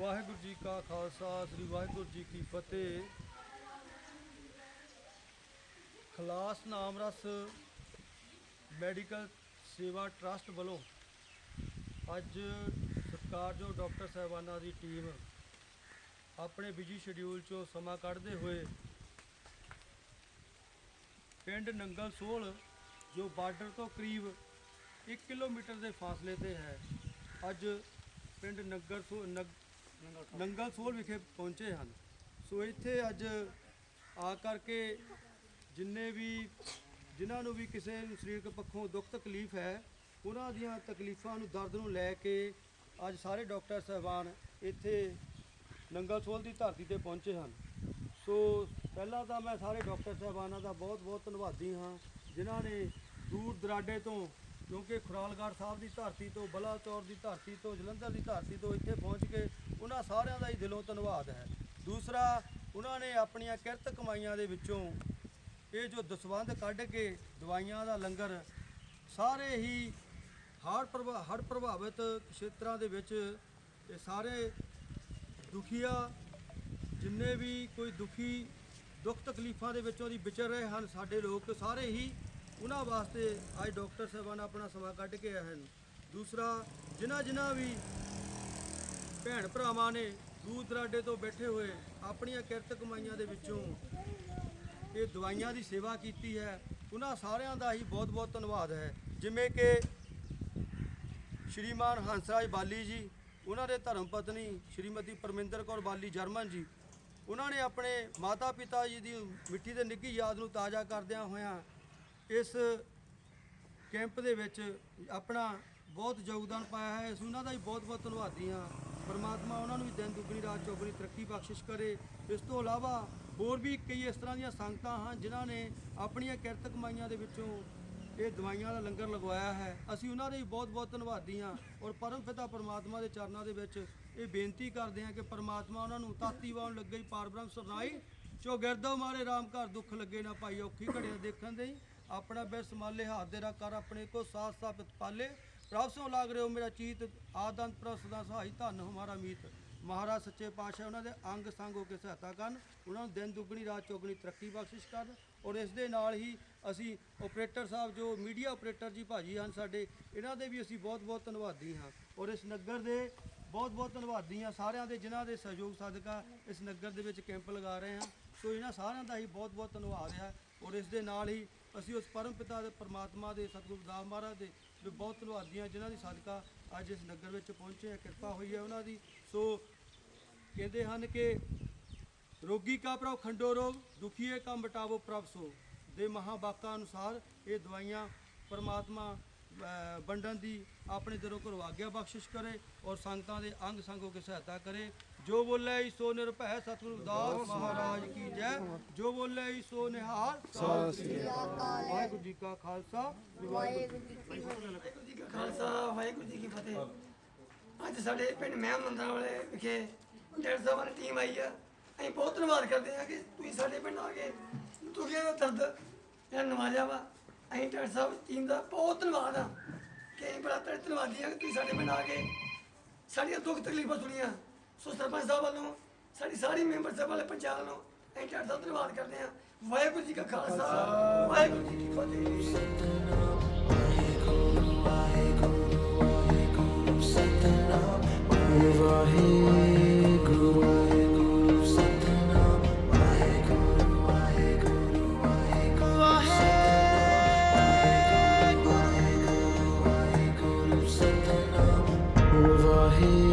ਵਾਹਿਗੁਰੂ ਜੀ ਕਾ ਖਾਲਸਾ, ਸ੍ਰੀ ਵਾਹਿਗੁਰੂ ਜੀ ਕੀ ਫਤਿਹ। ਖਲਾਸ ਨਾਮ ਰਸ ਮੈਡੀਕਲ ਸੇਵਾ ਟਰਸਟ ਵੱਲੋਂ ਅੱਜ ਸਤਿਕਾਰਯੋਗ ਡਾਕਟਰ ਸਾਹਿਬਾਨਾਂ ਦੀ ਟੀਮ ਆਪਣੇ ਬਿਜ਼ੀ ਸ਼ਡਿਊਲ ਚੋਂ ਸਮਾਂ ਕੱਢਦੇ ਹੋਏ ਪਿੰਡ ਨੰਗਲ ਸੋਲ ਜੋ ਬਾਰਡਰ ਤੋਂ ਕਰੀਬ 1 ਕਿਲੋਮੀਟਰ ਦੇ ਫਾਸਲੇ ਤੇ ਹੈ, ਅੱਜ ਪਿੰਡ ਨਗਰ ਸੋ ਨਗ- ਨੰਗਲ ਸੋਲ ਵਿਖੇ ਪਹੁੰਚੇ ਹਨ। ਸੋ ਇੱਥੇ ਅੱਜ ਆ ਕਰਕੇ ਜਿੰਨੇ ਵੀ, ਜਿਨ੍ਹਾਂ ਨੂੰ ਵੀ ਕਿਸੇ ਨੂੰ ਸਰੀਰਕ ਪੱਖੋਂ ਦੁੱਖ ਤਕਲੀਫ ਹੈ, ਉਹਨਾਂ ਦੀਆਂ ਤਕਲੀਫਾਂ ਨੂੰ, ਦਰਦ ਨੂੰ ਲੈ ਕੇ ਅੱਜ ਸਾਰੇ ਡਾਕਟਰ ਸਾਹਿਬਾਨ ਇੱਥੇ ਨੰਗਲ ਸੋਲ ਦੀ ਧਰਤੀ ਤੇ ਪਹੁੰਚੇ ਹਨ। ਸੋ ਪਹਿਲਾਂ ਤਾਂ ਮੈਂ ਸਾਰੇ ਡਾਕਟਰ ਸਾਹਿਬਾਨਾਂ ਦਾ ਬਹੁਤ ਬਹੁਤ ਧੰਨਵਾਦੀ ਹਾਂ, ਜਿਨ੍ਹਾਂ ਨੇ ਦੂਰ ਦਰਾਡੇ ਤੋਂ ਕਿਉਂਕਿ ਖੁਰਾਲਗੜ੍ਹ ਸਾਹਿਬ ਦੀ ਧਰਤੀ ਤੋਂ, ਬਲਾਚੌਰ ਦੀ ਧਰਤੀ ਤੋਂ, ਜਲੰਧਰ ਦੀ ਧਰਤੀ ਤੋਂ ਇੱਥੇ ਪਹੁੰਚ ਕੇ ਉਹਨਾਂ ਸਾਰਿਆਂ ਦਾ ਹੀ ਦਿਲੋਂ ਧੰਨਵਾਦ ਹੈ। ਦੂਸਰਾ, ਉਹਨਾਂ ਨੇ ਆਪਣੀਆਂ ਕਿਰਤ ਕਮਾਈਆਂ ਦੇ ਵਿੱਚੋਂ ਇਹ ਜੋ ਦਸਵੰਧ ਕੱਢ ਕੇ ਦਵਾਈਆਂ ਦਾ ਲੰਗਰ ਸਾਰੇ ਹੀ ਹੜ੍ਹ ਪ੍ਰਭਾ ਹੜ ਪ੍ਰਭਾਵਿਤ ਖੇਤਰਾਂ ਦੇ ਵਿੱਚ ਇਹ ਸਾਰੇ ਦੁਖੀਆ, ਜਿੰਨੇ ਵੀ ਕੋਈ ਦੁਖੀ, ਦੁੱਖ ਤਕਲੀਫਾਂ ਦੇ ਵਿੱਚੋਂ ਦੀ ਵਿਚਰ ਰਹੇ ਹਨ, ਸਾਡੇ ਲੋਕ ਸਾਰੇ ਹੀ ਉਹਨਾਂ ਵਾਸਤੇ ਅੱਜ ਡਾਕਟਰ ਸਾਹਿਬਾਨ ਆਪਣਾ ਸਮਾਂ ਕੱਢ ਕੇ ਆਏ ਹਨ। ਦੂਸਰਾ, ਜਿਨ੍ਹਾਂ ਜਿਨ੍ਹਾਂ ਵੀ ਭੈਣ ਭਰਾਵਾਂ ਨੇ ਦੂਰ ਦਰਾਡੇ ਤੋਂ ਬੈਠੇ ਹੋਏ ਆਪਣੀਆਂ ਕਿਰਤ ਕਮਾਈਆਂ ਦੇ ਵਿੱਚੋਂ ਇਹ ਦਵਾਈਆਂ ਦੀ ਸੇਵਾ ਕੀਤੀ ਹੈ, ਉਹਨਾਂ ਸਾਰਿਆਂ ਦਾ ਹੀ ਬਹੁਤ ਬਹੁਤ ਧੰਨਵਾਦ ਹੈ। ਜਿਵੇਂ ਕਿ ਸ਼੍ਰੀਮਾਨ ਹੰਸਰਾਜ ਬਾਲੀ ਜੀ, ਉਹਨਾਂ ਦੇ ਧਰਮ ਪਤਨੀ ਸ਼੍ਰੀਮਤੀ ਪਰਮਿੰਦਰ ਕੌਰ ਬਾਲੀ ਜਰਮਨ ਜੀ, ਉਹਨਾਂ ਨੇ ਆਪਣੇ ਮਾਤਾ ਪਿਤਾ ਜੀ ਦੀ ਮਿੱਟੀ ਦੇ ਨਿੱਘੀ ਯਾਦ ਨੂੰ ਤਾਜ਼ਾ ਕਰਦਿਆਂ ਹੋਇਆਂ ਇਸ ਕੈਂਪ ਦੇ ਵਿੱਚ ਆਪਣਾ ਬਹੁਤ ਯੋਗਦਾਨ ਪਾਇਆ ਹੈ। ਅਸੀਂ ਉਹਨਾਂ ਦਾ ਵੀ ਬਹੁਤ ਬਹੁਤ ਧੰਨਵਾਦੀ ਹਾਂ। ਪਰਮਾਤਮਾ ਉਹਨਾਂ ਨੂੰ ਵੀ ਦਿਨ ਦੁਗਣੀ, ਰਾਤ ਚੌਗਣੀ ਤਰੱਕੀ ਬਖਸ਼ਿਸ਼ ਕਰੇ। ਇਸ ਤੋਂ ਇਲਾਵਾ ਹੋਰ ਵੀ ਕਈ ਇਸ ਤਰ੍ਹਾਂ ਦੀਆਂ ਸੰਗਤਾਂ ਹਨ ਜਿਨ੍ਹਾਂ ਨੇ ਆਪਣੀਆਂ ਕਿਰਤ ਕਮਾਈਆਂ ਦੇ ਵਿੱਚੋਂ ਇਹ ਦਵਾਈਆਂ ਦਾ ਲੰਗਰ ਲਗਵਾਇਆ ਹੈ। ਅਸੀਂ ਉਹਨਾਂ ਦੇ ਵੀ ਬਹੁਤ ਬਹੁਤ ਧੰਨਵਾਦੀ ਹਾਂ ਔਰ ਪਰਮ ਪਿਤਾ ਪਰਮਾਤਮਾ ਦੇ ਚਰਨਾਂ ਦੇ ਵਿੱਚ ਇਹ ਬੇਨਤੀ ਕਰਦੇ ਹਾਂ ਕਿ ਪਰਮਾਤਮਾ ਉਹਨਾਂ ਨੂੰ ਤਾਤੀ ਵਾਉਣ ਲੱਗੇ ਹੀ ਪਾਰਬ੍ਰਹਮ ਸਰਨਾਈ। ਚੋ ਗਿਰਦੋ ਮਾਰੇ ਰਾਮ ਘਰ ਦੁੱਖ ਲੱਗੇ ਨਾ ਭਾਈ ਔਖੀ ਘੜੀਆਂ ਦੇਖਣ ਦੇ ਹੀ ਆਪਣਾ ਬਿਰ ਸੰਭਾਲੇ ਹੱਥ ਦੇ ਰਾ ਕਰ ਆਪਣੇ ਕੋ ਸਾਥ ਸਾਪਤ ਪਾਲੇ। ਪ੍ਰਭ ਸੋ ਲਾਗ ਰਿਓ ਮੇਰਾ ਚੀਤ, ਆਦੰਤ ਪ੍ਰਭ ਸਦਾ ਸਹਾਈ, ਧੰਨ ਹਮਾਰਾ ਮੀਤ। ਮਹਾਰਾਜ ਸੱਚੇ ਪਾਤਸ਼ਾਹ, ਉਹਨਾਂ ਦੇ ਅੰਗ ਸੰਗ ਹੋ ਕੇ ਸਹਾਇਤਾ ਕਰਨ। ਉਹਨਾਂ ਨੂੰ ਦਿਨ ਦੁੱਗਣੀ, ਰਾਤ ਚੌਗਣੀ ਤਰੱਕੀ ਬਖਸ਼ਿਸ਼ ਕਰਨ ਔਰ ਇਸ ਦੇ ਨਾਲ ਹੀ ਅਸੀਂ ਆਪਰੇਟਰ ਸਾਹਿਬ, ਜੋ ਮੀਡੀਆ ਆਪਰੇਟਰ ਜੀ ਭਾਜੀ ਹਨ ਸਾਡੇ, ਇਹਨਾਂ ਦੇ ਵੀ ਅਸੀਂ ਬਹੁਤ ਬਹੁਤ ਧੰਨਵਾਦੀ ਹਾਂ। ਔਰ ਇਸ ਨਗਰ ਦੇ ਬਹੁਤ ਬਹੁਤ ਧੰਨਵਾਦੀ ਹਾਂ ਸਾਰਿਆਂ ਦੇ, ਜਿਨ੍ਹਾਂ ਦੇ ਸਹਿਯੋਗ, ਸਦਕਾ ਇਸ ਨਗਰ ਦੇ ਵਿੱਚ ਕੈਂਪ ਲਗਾ ਰਹੇ ਹਾਂ। ਸੋ ਇਹਨਾਂ ਸਾਰਿਆਂ ਦਾ ਹੀ ਬਹੁਤ ਬਹੁਤ ਧੰਨਵਾਦ ਹੈ ਔਰ ਇਸ ਦੇ ਨਾਲ ਹੀ ਅਸੀਂ ਉਸ ਪਰਮ ਪਿਤਾ ਦੇ ਪਰਮਾਤਮਾ ਦੇ ਸਤਿਗੁਰੂ ਦਾਸ ਮਹਾਰਾਜ ਦੇ ਵੀ ਬਹੁਤ ਧੰਨਵਾਦੀ ਹਾਂ, ਜਿਨ੍ਹਾਂ ਦੀ ਸਦਕਾ ਅੱਜ ਇਸ ਨਗਰ ਵਿੱਚ ਪਹੁੰਚੇ ਹੈ, ਕਿਰਪਾ ਹੋਈ ਹੈ ਉਹਨਾਂ ਦੀ। ਸੋ ਕਹਿੰਦੇ ਹਨ ਕਿ ਰੋਗੀ ਕਾ ਪ੍ਰਭ ਖੰਡੋ ਰੋਗ ਦੁਖੀਏ ਕਾ ਮਟਾਵੋ ਪ੍ਰਭ ਸੋ। ਦੇ ਮਹਾਵਾਕਾਂ ਅਨੁਸਾਰ ਇਹ ਦਵਾਈਆਂ ਪਰਮਾਤਮਾ ਵੰਡਣ ਦੀ ਆਪਣੇ ਦਿਲੋਂ ਘਰੋਂ ਆਗਿਆ ਬਖਸ਼ਿਸ਼ ਕਰੇ ਔਰ ਸੰਗਤਾਂ ਦੇ ਅੰਗ ਸੰਗ ਹੋ ਕੇ ਸਹਾਇਤਾ ਕਰੇ। ਜੋ ਬੋਲੇ ਸੋ ਨਿਰਭੈ ਸਤਿਗੁਰੂ ਦਾਸ ਮਹਾਰਾਜ ਕੀ ਜੈ। ਜੋ ਬੋਲੇ ਸੋ ਨਿਹਾਲ ਵਾਹਿਗੁਰੂ ਜੀ ਕਾ ਖਾਲਸਾ ਵਾਹਿਗੁਰੂ ਜੀ ਕੀ ਫਤਿਹ। ਕਾ ਖਾਲਸਾ, ਵਾਹਿਗੁਰੂ ਜੀ ਕੀ ਫਤਿਹ। ਅੱਜ ਸਾਡੇ ਪਿੰਡ ਮਹਿਮੰਦਰਾ ਵਾਲੇ ਵਿਖੇ 150 ਵਾਲੀ ਟੀਮ ਆਈ ਆ। ਅਸੀਂ ਬਹੁਤ ਧੰਨਵਾਦ ਕਰਦੇ ਹਾਂ ਕਿ ਤੁਸੀਂ ਸਾਡੇ ਪਿੰਡ ਆ ਕੇ ਦੁਖੀਆਂ ਦਾ ਦਰਦ। ਜਿਹੜਾ ਨਵਾਜਿਆ ਵਾ ਅਸੀਂ ਡਾਕਟਰ ਸਾਹਿਬ ਟੀਮ ਦਾ ਬਹੁਤ ਧੰਨਵਾਦ ਆ। ਕਿ ਅਸੀਂ ਬੜਾ ਤੇਰੇ ਧੰਨਵਾਦੀ ਹਾਂ ਕਿ ਤੁਸੀਂ ਸਾਡੇ ਪਿੰਡ ਆ ਕੇ ਸਾਡੀਆਂ ਦੁੱਖ ਤਕਲੀਫਾਂ ਸੁਣੀਆਂ। ਸੋ ਸਰਪੰਚ ਸਾਹਿਬ ਵੱਲੋਂ, ਸਾਡੀ ਸਾਰੀ ਮੈਂਬਰ ਸਾਹਿਬ ਵਾਲੇ ਪੰਜਾਬ ਵੱਲੋਂ ਅਸੀਂ ਡਾਕਟਰ ਸਾਹਿਬ ਧੰਨਵਾਦ ਕਰਦੇ ਹਾਂ। ਵਾਹਿਗੁਰੂ ਜੀ ਕਾ ਖਾਲਸਾ, ਵਾਹਿਗੁਰੂ ਜੀ ਕੀ ਫਤਿਹ। ਵਾਹਿਗੁਰੂ ਵਾਹਿਗੁਰੂ